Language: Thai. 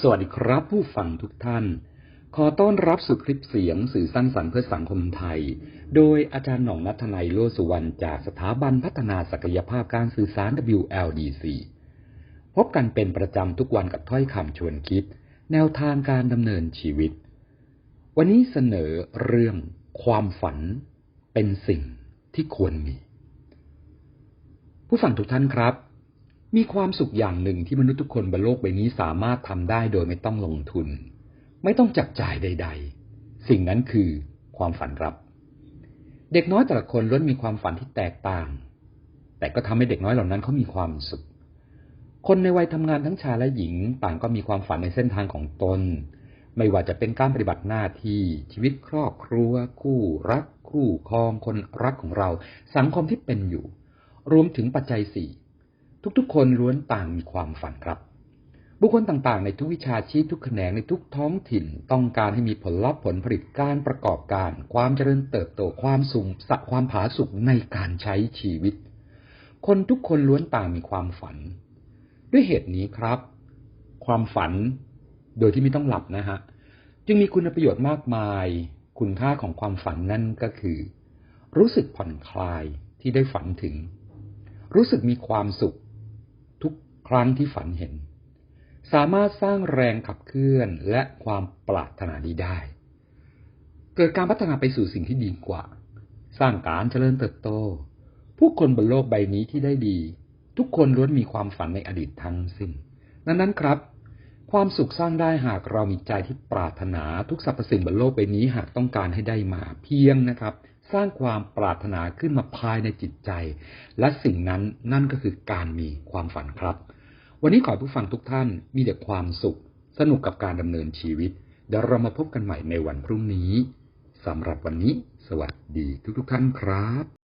สวัสดีครับผู้ฟังทุกท่าน ขอต้อนรับสู่คลิปเสียงสื่อสร้างสรรค์เพื่อสังคมไทย โดยอาจารย์หน่องนัทนายโลสุวรรณจากสถาบันพัฒนาศักยภาพการสื่อสาร WLDC พบกันเป็นประจำทุกวันกับถ้อยคำชวนคิด แนวทางการดำเนินชีวิต วันนี้เสนอเรื่องความฝันเป็นสิ่งที่ควรมี ผู้ฟังทุกท่านครับ มีความสุขอย่างหนึ่งที่มนุษย์ทุกคนบนโลกใบนี้สามารถทำได้โดยไม่ต้องลงทุน ไม่ต้องจับจ่ายใด ๆ สิ่งนั้นคือความฝันรับ เด็กน้อยแต่ละคนล้วนมีความฝันที่แตกต่าง แต่ก็ทำให้เด็กน้อยเหล่านั้นเขามีความสุข คนในวัยทำงานทั้งชายและหญิงต่างก็มีความฝันในเส้นทางของตน ไม่ว่าจะเป็นการปฏิบัติหน้าที่ชีวิตครอบครัว คู่รัก คู่ครองคนรักของเรา สังคมที่เป็นอยู่ รวมถึงปัจจัยสี่ ทุกๆ คนล้วนต่างมีความฝันครับ บุคคลต่างๆ ในทุกวิชาชีพทุกแขนงในทุกท้องถิ่น ต้องการให้มีผลลัพธ์ผลผลิตการประกอบการ ความเจริญเติบโตความสูงสะความผาสุกในการใช้ชีวิต คนทุกคนล้วนต่างมีความฝัน ด้วยเหตุนี้ครับ ความฝันโดยที่ไม่ต้องหลับนะฮะจึงมีคุณประโยชน์มากมาย คุณค่าของความฝันนั่นก็คือ รู้สึกผ่อนคลายที่ได้ฝันถึง รู้สึกมีความสุข ครั้งที่ฝันเห็น สามารถสร้างแรงขับเคลื่อนและความปรารถนาดีได้ เกิดการพัฒนาไปสู่สิ่งที่ดีกว่า สร้างการเจริญเติบโต ผู้คนบนโลกใบนี้ที่ได้ดี ทุกคนล้วนมีความฝันในอดีตทั้งสิ้นดังนั้นครับ ความสุขสร้างได้หากเรามีใจที่ปรารถนาทุกสรรพสิ่งบนโลกใบนี้หากต้องการให้ได้มาเพียงนะครับ สร้างความปรารถนาขึ้นมาภายในจิตใจ และสิ่งนั้นนั่นก็คือการมีความฝันครับ วันนี้ขอให้ผู้ฟังทุกท่านมีแต่ความสุข สนุกกับการดำเนินชีวิตเดี๋ยวเรามาพบกันใหม่ในวันพรุ่งนี้สำหรับวันนี้ สวัสดีทุกทุกท่านครับ